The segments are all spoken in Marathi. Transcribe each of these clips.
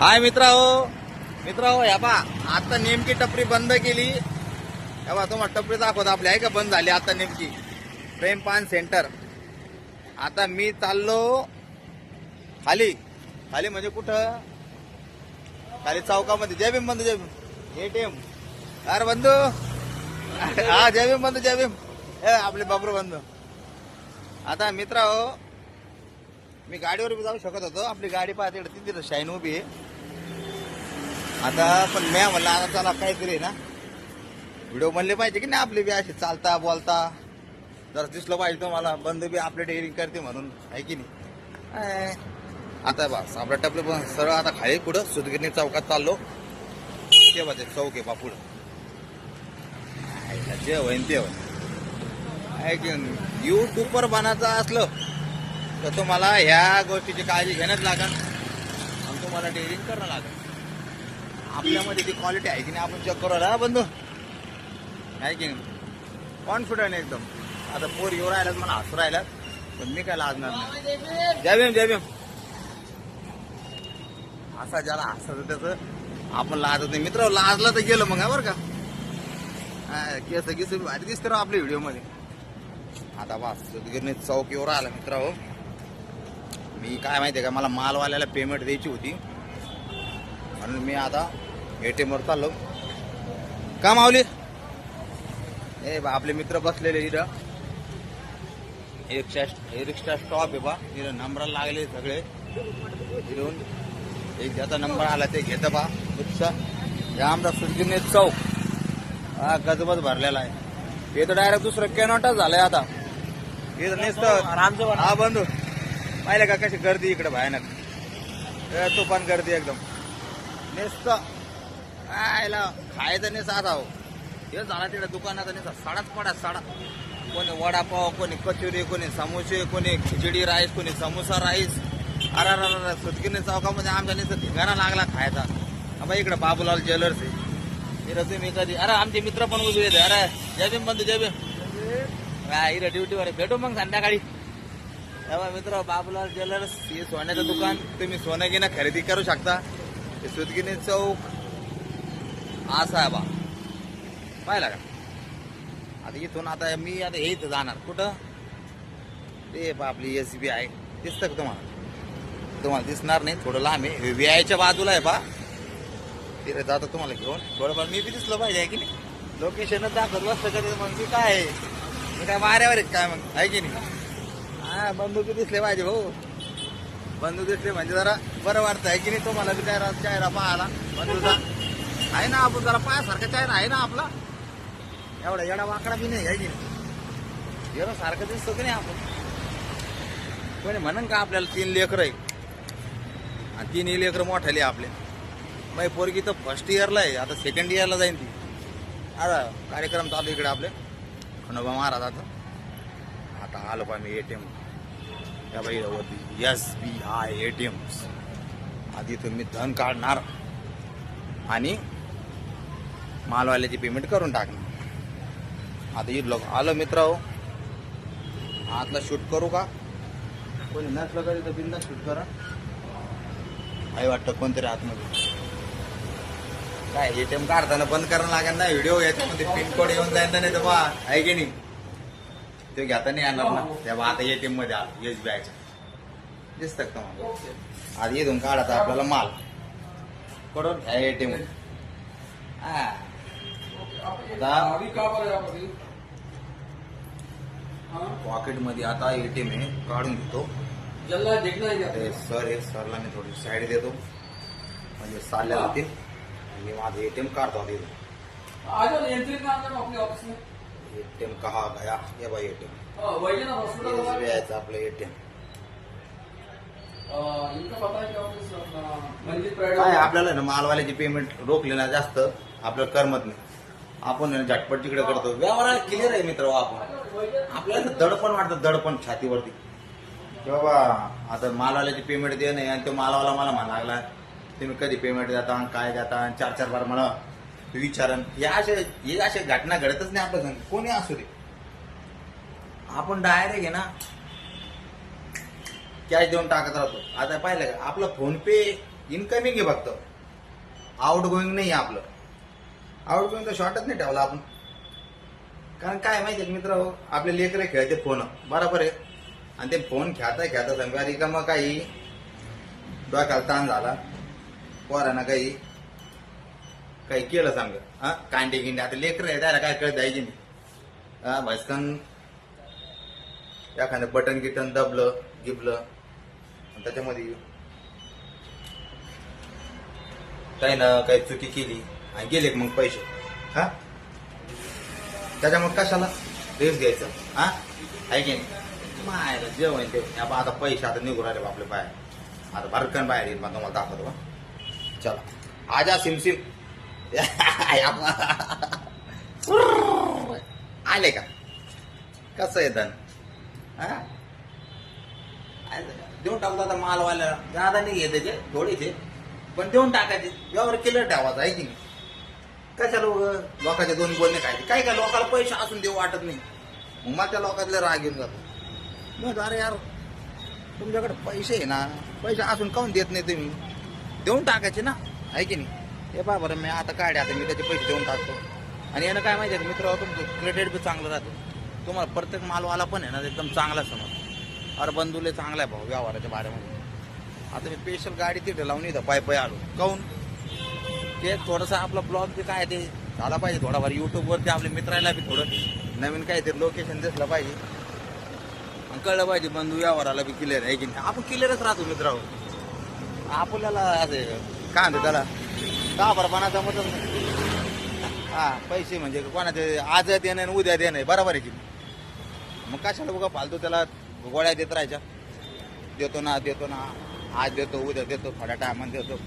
हाय मित्रा हो मित्रा हो या पा आता नेमकी टपरी बंद केली. या बा तुम्हाला टपरी दाखवत आपली आहे का बंद झाली आता नेमकी? प्रेम पान सेंटर. आता मी चाललो खाली. खाली म्हणजे कुठं? खाली चौकामध्ये. जय भीम बंधू जय भीम. एम अरे बंधू. हा जय भीम बंधू जय भीम. ए आपले बाबरू बंधू. आता मित्रा हो मी गाडीवर बी जाऊ शकत होतो. आपली गाडी पाहते तिथे तिथे शाईन उभी आहे. आता पण म्या म्हणलं आता चला काहीतरी ना. व्हिडिओ बनले पाहिजे की नाही आपले बी असे चालता बोलता? जर दिसलं पाहिजे तुम्हाला बंद बी आपले डेअरिंग करते म्हणून आहे की नाही? आता बस आपलं टपले पण सरळ आता खाली पुढं सुदगिरणी चौकात चाललो. ते बघते चौक आहे बा पुढं. जे होईन ते होईन आहे की बनायचं असलं तर तुम्हाला ह्या गोष्टीची काळजी घेणंच लागेल आणि तुम्हाला डेअरिंग करणं लागेल आपल्यामध्ये ती क्वालिटी आहे की नाही आपण चेक करू हा बंधू. आहे की नाही? कॉन्फिडंट एकदम. आता पोर येऊ राहिलात मला हसू राहिल्यात. पण मी काय लाजणार नाही. जय भीम जय भीम असा ज्याला हसत त्याचं आपण लाजत नाही. मित्र लाजला तर गेलं मग बरं का? केस गिस भारी दिसते आपल्या व्हिडिओमध्ये. आता बस चौक चौकीवर आला मित्र हो. मी काय माहितीये का मला मालवाल्याला पेमेंट द्यायची होती. म्हणून मी आता एटीएम वर चाललो. का मावली ए बा आपले मित्र बसलेले इथं. रिक्षा रिक्षा स्टॉप आहे बा. इथं नंबराला लागले सगळे. इथून एक ज्याचा नंबर आला ते घेतं बा. रिक्षा. या आमचा सुदगिरणी चौक. हा गजबज भरलेला आहे. हे तर डायरेक्ट दुसरं कॅनॉटच झालंय आता. इथं नुसतं हा बंधू. पाहिलं का कशी गर्दी इकडे भयानक? तुफान गर्दी एकदम. नुसतं. आयला खायचं नेस आता हो. हे झाला तिकडे दुकानात नेसा साडाच पडा साडा. कोणी वडापाव कोणी कचोरी कोणी समोसे कोणी खिचडी राईस कोणी समोसा राईस. अरा अरे अरे चौकामध्ये आमच्या नुसतं धिंगाणा लागला खायचा. बाई इकडे बाबूलाल ज्वेलर्स आहे. इकडे तुम्ही कधी अरे आमचे मित्र पण उभे येते अरे जय भीम बंधू जय भीम. हा इकडे ड्युटीवर भेटू मग संध्याकाळी. तेव्हा मित्र बाबूलाल ज्वेलर्स हे सोन्याचं दुकान. तुम्ही सोनं घेणं खरेदी करू शकता. हे सुदगिनी चौक. असा आहे बा पाहिला का? आता इथून आता मी आता हे इथं जाणार. कुठं? ते बा आपली एस बी आय दिसतं का तुम्हाला? तुम्हाला दिसणार नाही. थोडं लांब आहे. व्ही आयच्या बाजूला आहे बा. तिथे जातो तुम्हाला घेऊन. थोडंफार मी बी दिसलं पाहिजे आहे की नाही? लोकेशनच दाखवत बसतं कधी मग मी काय आहे? मी काय वाऱ्यावर काय मग? आहे की नाही? हा बंदुकी दिसले पाहिजे हो. बंदूक दिसले म्हणजे जरा बरं वाटतं आहे की नाही तुम्हाला बी काय चेहरा पाहायला बंदूचा आहे ना आपण जरा पायासारखा चेहरा आहे ना आपला? एवढा येडा वाकडा बी नाही आहे की नाही? येणं सारखं दिसतो की नाही आपण? कोणी म्हणन का आपल्याला तीन लेकरं आहे? आणि तीनही लेकरं मोठाले आपले. मग पोरगी तर फर्स्ट इयरला आहे आता सेकंड इयरला जाईन ती. आता कार्यक्रम चालू इकडे आपले. खंडोबा महाराजाचा. आता आलो पा मी एटीएम त्या बाई एस बी आय एटीएम आधी तुम्ही धन काढणार आणि मालवाल्याची पेमेंट करून टाकणार. आता इथलं आलं मित्र हो. आतला शूट करू का? कोणी नसलं कधी तर बिंदा शूट करा. काही वाटतं कोणतरी आतमध्ये? काय एटीएम काढताना बंद करायला लागेल ना? व्हिडिओ याच्यामध्ये पिनकोड येऊन जाईल ना नाही तर बा आहे की नाही? ते घेता नाही येणार ना. तेव्हा आता एटीएममध्ये आला एस बी आयच्या. दिसतं का मला आधी इथून काढायचा आपल्याला माल. कडून घ्या एटीएम हा. आता पॉकेटमध्ये आता एटीएम आहे काढून घेतो. है सर आहे सरला मी थोडी साईड देतो. म्हणजे चालल्या जातील. आणि मी माझं एटीएम काढतो आता एटीएम कहा गया? ये भाई एटीएम। हाँ, वही ना हॉस्पिटल वाला। यायचं आपलं एटीएम। क्या आपल्याला ना मालवाल्याची पेमेंट रोखली ना जास्त आपलं करमत नाही. आपण झटपट तिकडे करतो. व्यवहार क्लिअर आहे मित्र आपण. आपल्याला दडपण वाटतं दडपण छातीवरती. बाबा आता मालवाल्याची पेमेंट दे नाही आणि तो मालवाला मला म्हणा लागला तुम्ही कधी पेमेंट देता आणि काय देता चार चार बार मला विचारण या अशा या अशा घटना घडतच नाही आपल्या संग. कोणी असू दे. आपण डायरेक्ट आहे ना कॅश देऊन टाकत राहतो. आता पाहिलं का आपला फोन पे इनकमिंग आहे फक्त. आउट गोईंग नाही आहे आपलं. आउट गोईंग तर शॉर्टच नाही ठेवला आपण. कारण काय माहिती मित्र आपले लेकरे खेळते फोन बरोबर आहे. आणि ते फोन खेळता खेळता सांगा का मग काही डोक्याला ताण झाला. पोरांना काही काही केलं सांग. हा? कांडे गिंडे. आता लेकर आहे त्याला काय कळत आहे की नाही. हा भस्कन? एखादं बटन गिटन दबलं गिबलं त्याच्यामध्ये काही ना काही चुकी केली आणि गेले मग पैसे. हा? त्याच्यामुळे कशाला? रेस घ्यायचं. हा? आहे की नाही? मायला जेवण ते. आता पैसे आता निघून राहिले आपले बाहेर. आता भरकन बाहेर येईल मग तुम्हाला दाखवतो चला. आजा सिमसिम सिम. आले का? कसं आहे धन? हा? देऊन टाकतो आता मालवाल्याला जादा नाही घे त्याचे थोडीचे पण देऊन टाकायचे. व्यवहार केलं ठेवायचं आहे की नाही? कशाला उगं? लोकांचे दोन बोलणे खायचे काय काय लोकांना पैसे असून देऊ वाटत नाही. मग मला त्या लोकांतले राग येऊन जातो मग अरे यार तुमच्याकडे पैसे आहे ना? पैसे असून काऊन देत नाही तुम्ही? देऊन टाकायचे ना? आहे की नाही? हे पहा बरं मी आता काढे आता मी त्याचे पैसे देऊन टाकतो. आणि यानं काय माहिती आहे मित्र तुमचं क्रेडिट बी चांगलं राहतं. तुम्हाला प्रत्येक मालवाला पण आहे ना एकदम चांगला समज. अरे बंधुले चांगला आहे भाऊ व्यवहाराच्या बाऱ्यामध्ये आता मी स्पेशल गाडी तिथे लावून येतं पाय पाय आलो. काऊन ते थोडंसं आपला ब्लॉग जे काय ते झाला पाहिजे थोडाफार. युट्यूबवरती आपल्या मित्राला बी थोडं नवीन काहीतरी लोकेशन दिसलं पाहिजे. आणि कळलं पाहिजे बंधू व्यवहाराला बी क्लिअर आहे की नाही. आपण क्लिअरच राहतो मित्रावर आपल्याला असे काय म्हणतो त्याला? दहा बरं जमतच नाही. हा पैसे म्हणजे कोणाचे आज देणं आणि उद्या देणं आहे बरोबर आहे की नाही? मग कशाला बघा फालतू त्याला गोळ्या देत राहायच्या? देतो ना देतो ना आज देतो उद्या देतो थोड्या टायमान देतो.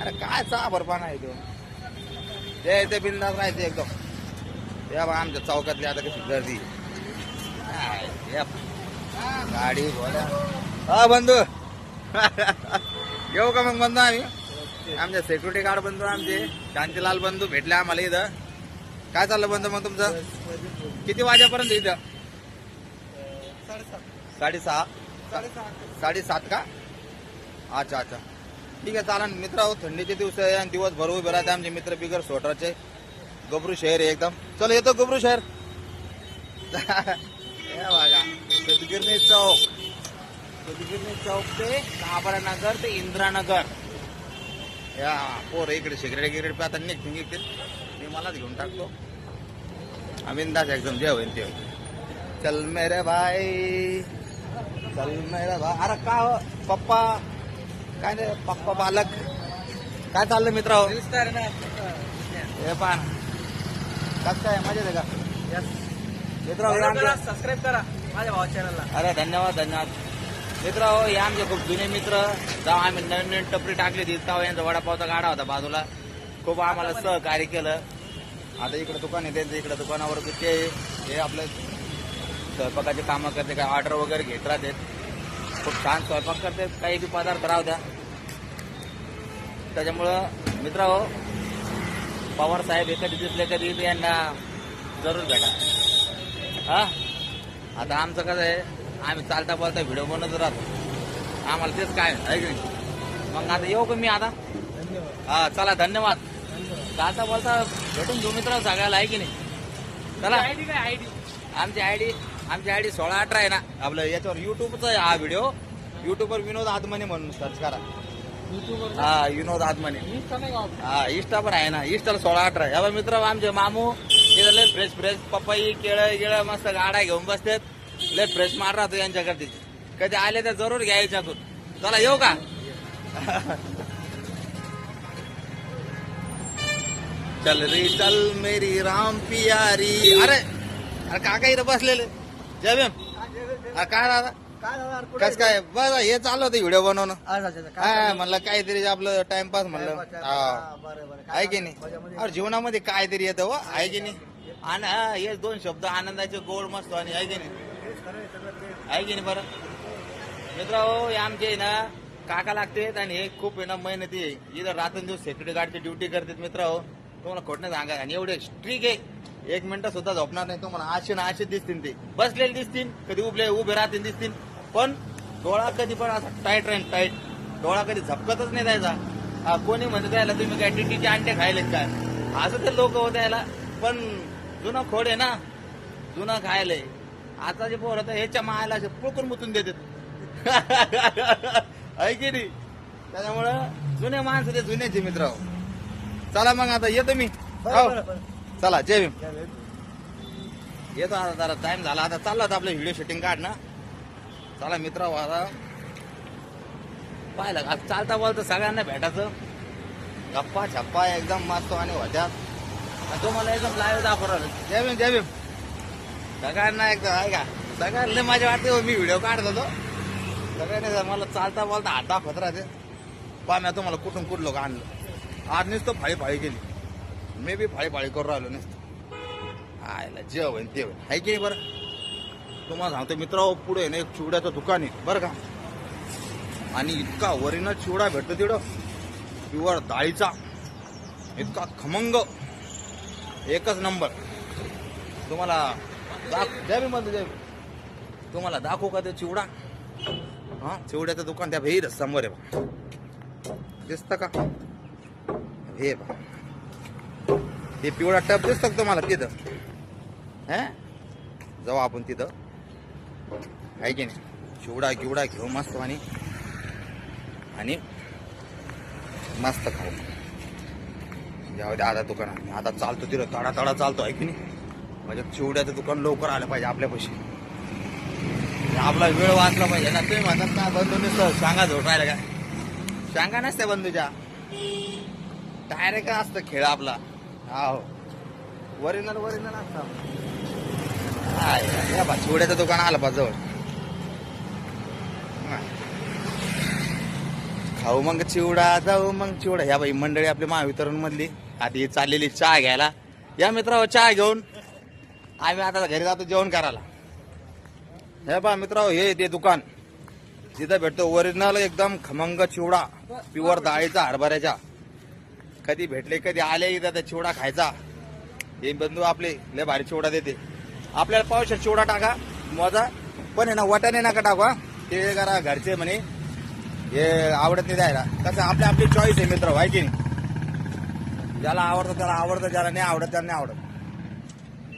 अरे काय चाबरपणा आहे तो? ते ते बिंदास राहायचे एकदम. या बा आमच्या चौकातली आता कशी गर्दी काय, या. गाडी घोड्या हा बंधू. येऊ का मग बंधू आम्ही? आमच्या सिक्युरिटी गार्ड बंधू आमचे. शांतीलाल बंधू भेटले आम्हाला इथं. काय चाललं बंधू मग तुमचं? किती वाजेपर्यंत इथं? साडेसहा. साडेसात का? अच्छा अच्छा. ठीक आहे चालन. मित्र आहोत थंडीचे दिवस आहे आणि दिवस भरवू उभे आमचे मित्र बिगर स्वेटरचे गबरू शहर आहे एकदम. चल येतो गबरू शहर. हे बघा सदगिरणी चौक. सदगिरणी चौक ते काबरानगर ते इंदिरानगर. या पोर इकडे सिगरेट गिगरेट आता निघते निघते मी मलाच घेऊन टाकतो. अविंदास एकदम जे होईल ते. चल मेरे भाई. चल मेरे भाई अरे का हो? पप्पा. काय नाही पप्पा बालक. काय चाललं मित्र? हे पान कसं काय? मजा आहे का? मित्र सबस्क्राईब करा माझ्या भावा चॅनलला अरे धन्यवाद धन्यवाद. मित्र हो हे आमचे खूप जुने मित्र. जेव्हा आम्ही नवीन नवीन टपरी टाकली होती. तेव्हा यांचा वडापावचा गाडा होता बाजूला. खूप आम्हाला सहकार्य केलं. आता इकडे दुकान आहे त्यांचं इकडे दुकानावर ते हे आपलं स्वयंपाकाचे कामं करते काय ऑर्डर वगैरे घेत राहते. खूप छान स्वयंपाक करते. काही बी पदार्थ राहू द्या. त्याच्यामुळं मित्र हो पवार साहेब कधी दिसले कधी यांना जरूर भेटा. हा? आता आमचं कसं आहे आम्ही चालता बोलता व्हिडिओ बनवत राहतो. आम्हाला तेच काय मग आता येऊ का मी आता? हा चला धन्यवाद. चालता बोलता भेटून घेऊ मित्र सगळ्याला आहे की नाही? चला. आयडी काय आयडी आमची आयडी आमची आयडी सोळा अठरा आहे ना? आपलं याच्यावर युट्यूबचा आहे हा व्हिडिओ युट्यूबवर विनोद आदमने म्हणून सर्च करा. हा विनोद आदमने. हा इष्टा पण आहे ना? इष्टाला सोळा अठरा या मित्र आमचे मामू इथं लय फ्रेश फ्रेश पपई केळं गिळं मस्त गाड्या घेऊन बसतात. लय फ्रेश मार राहतो यांच्याकडे. कधी आले तर जरूर घ्या याच्यातून. चला येऊ का? चल रे चल मेरी राम पियारी. अरे अरे काका इथं बसलेले. जय भीम. अरे काय राहता कस काय? बस हे चाललं होतं व्हिडिओ बनवणं. काय म्हणलं काहीतरी आपलं टाइमपास म्हणलं. हा. आहे की नाही? अरे जीवनामध्ये काहीतरी येतं हो. आहे की नाही? आणि हा, हे दोन शब्द आनंदाचे गोड मस्त आणि आहे की नाही? आहे की नाही बरं? मित्र हो हे आमचे आहे ना काका लागतेत आणि हे खूप आहे ना मेहनती आहे. इथं रात्रंदिवस सेक्युरिटी गार्डची ड्युटी करतात मित्र हो तुम्हाला खोट सांगा आणि एवढे स्ट्रिक आहे. एक मिनिटं सुद्धा झोपणार नाही. तुम्हाला आशे ना आशे दिसतील ते. बसलेले दिसतील. कधी उभले उभे राहतील दिसतील. पण डोळा कधी पण असा टाईट राहील टाईट डोळा कधी झपकतच नाही द्यायचा हा, कोणी म्हणत यायला तुम्ही काय टिटीचे अंडे खायलेत काय असं ते लोक होत यायला पण जुनं खोड आहे ना. जुनं खायलंय. आता जे पोर ह्याच्या मायाला असे पुळकून मुतून देतात. आहे की नाही? त्याच्यामुळं जुने माणसं ते जुन्याचे मित्र. चला मग आता येतो मी. हो. चला जय भीम. येतो आता जरा टाइम झाला. आता चालला होता आपलं व्हिडिओ शूटिंग काढ ना चला मित्र आता पाहिलं का आज चालता बोलता सगळ्यांना भेटायचं. गप्पा छप्पा एकदम मस्त आणि होत्या. आणि तुम्हाला एकदम लाईव्ह दाखवणार. जय भीम जय भीम. सगळ्यांना एकदम आहे का? सगळ्यांना माझ्या वाटते हो, मी व्हिडिओ काढत होतो. सगळ्यांना मला चालता बोलता हात दाखवत राहते. पहा मी तुम्हाला कुठून कुठं लोक आणलं? आज नुसतं फाळी फाळी केली. मी बी फाळी फाळी करून राहिलो नुसतं. आयला जेव होईन ते होईन आहे की नाही बरं? तुम्हाला सांगतो मित्र हो, पुढे ना एक चिवड्याचं दुकान आहे बरं का? आणि इतका वरीनं चिवडा भेटतो तिकडं. प्युअर डाळीचा. इतका खमंग. एकच नंबर तुम्हाला द्या मी म्हणतो द्या तुम्हाला दाखवू का ते चिवडा? हा? चिवड्याचं दुकान त्या भेर समोर आहे बा दिसतं का? हे बा ते पिवळा टप दिसतो तुम्हाला तिथं? हे? जाऊ आपण तिथं. आहे की नाही? चिवडा गिवडा घेऊ मस्त आणि आणि मस्त खाऊ. जाऊ द्या आता दुकानात. आता चालतो तिथं. तडा तडा चालतो आहे की नाही? म्हणजे चिवड्याचं दुकान लवकर आलं पाहिजे आपल्यापाशी. आपला वेळ वाचला पाहिजे. ना तुम्ही म्हणतात ना बंधू नुसतं सांगा झोटायला काय सांगा नसते बंधूच्या. डायरेक्ट असतं खेळ आपला. हो वरिनल वरिनल असतं या बा चिवड्याचं दुकान आलं पा जवळ. खाऊ मग चिवडा जाऊ मग चिवडा. ह्या बाई मंडळी आपली महावितरण मधली आधी चाललेली चहा घ्यायला. या मित्रावर चहा घेऊन आम्ही आता घरी जातो जेवण करायला. हे पा मित्र हे ते दुकान. तिथं भेटतो ओरिजिनल एकदम खमंग चिवडा प्युअर डाळीचा हरभऱ्याचा. कधी भेटले कधी आले इथं त्या चिवडा खायचा. हे बंधू आपले लय भारी चिवडा देते. आपल्याला पावशे चिवडा टाका मोजा. पण आहे ना वाटाणे नका टाकू ते करा घरचे म्हणे हे आवडत नाही द्यायला. कसं आपली आपली चॉईस आहे मित्र आहे की नाही? ज्याला आवडतं त्याला आवडतं ज्याला नाही आवडत त्याला नाही आवडत.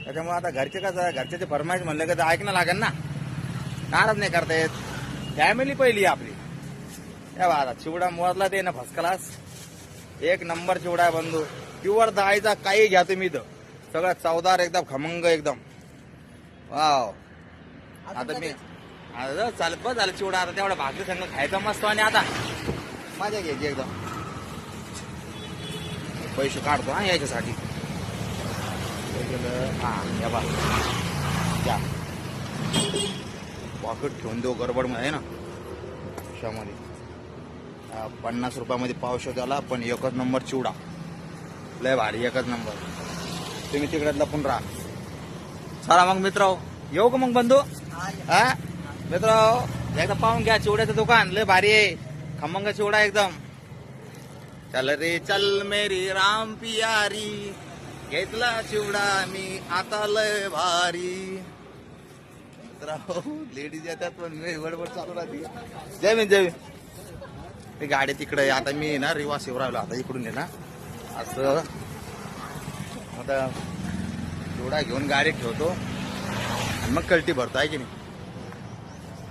त्याच्यामुळे आता घरचे कसं घरचे फरमाईश म्हणलं का ते ऐकणं लागेल ना. नाराज नाही करता येत फॅमिली पहिली आपली. या आता चिवडा मोजला ते ना फर्स्ट क्लास एक नंबर चिवडा आहे बंधू. प्युअर डाळीचा काही घ्या तुम्ही इथं. सगळं चवदार एकदम खमंग एकदम. वाव आता मी आता चालत बस झालं चिवडा आता तेवढा भाकरी संग खायचा मस्त आणि आता. मजा घ्यायची एकदम. पैसे काढतो हा याच्यासाठी. केलं, हां या बा. या पॉकेट ठेवून देऊ गडबड आहे ना खिशामध्ये पन्नास रुपयामध्ये पावशे झाला पण एकच नंबर चिवडा. लय भारी एकच नंबर तुम्ही तिकडे लपून राहा. चला मग मित्र येऊ का मग बंधू? हा? मित्र एकदा पाहून घ्या चिवड्याचं दुकान लय भारी आहे. खमंग चिवडा एकदम. चल रे चल मेरी राम पियारी. घेतला चिवडा मी. आता लय भारी. लेडीज हो, येतात पण मी बडबड चालू राहते. जय मी जय मी गाडी तिकडे आता मी ना रिवा शिवरावला आता इकडून ये ना. असं. आता चिवडा घेऊन गाडी ठेवतो. आणि मग कल्टी भरतो आहे की नाही?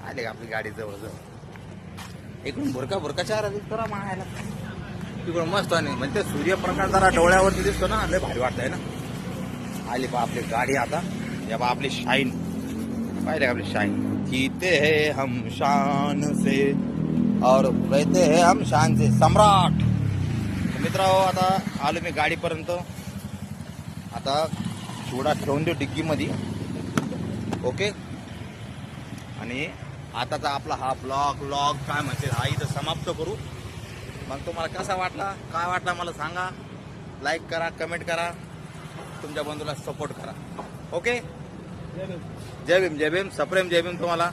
आले का आपली गाडी जवळ जवळ इकडून भुरका भुरका चार करा मायला तिकडं मस्त आणि म्हणजे ते सूर्यप्रकाश जरा डोळ्यावरती दिसतो ना लय भारी वाटतंय ना. आली बा आपली गाडी आता. या बा आपली शाईन पाहिले का आपली शाईन जीते हे हम शान से और रहते हे हम शान से. सम्राट! मित्र आता आलो मी गाडीपर्यंत. आता चिवडा ठेवून देऊ डिग्गीमध्ये. ओके? आणि आताचा आपला हा ब्लॉग ब्लॉग काय म्हणते हा इथं समाप्त करू. मग तुम्हाला कसा वाटला? काय वाटला मला सांगा. लाईक करा कमेंट करा. तुमच्या बंधूला सपोर्ट करा. ओके जय भीम. जय भीम. सप्रेम जय भीम तुम्हाला.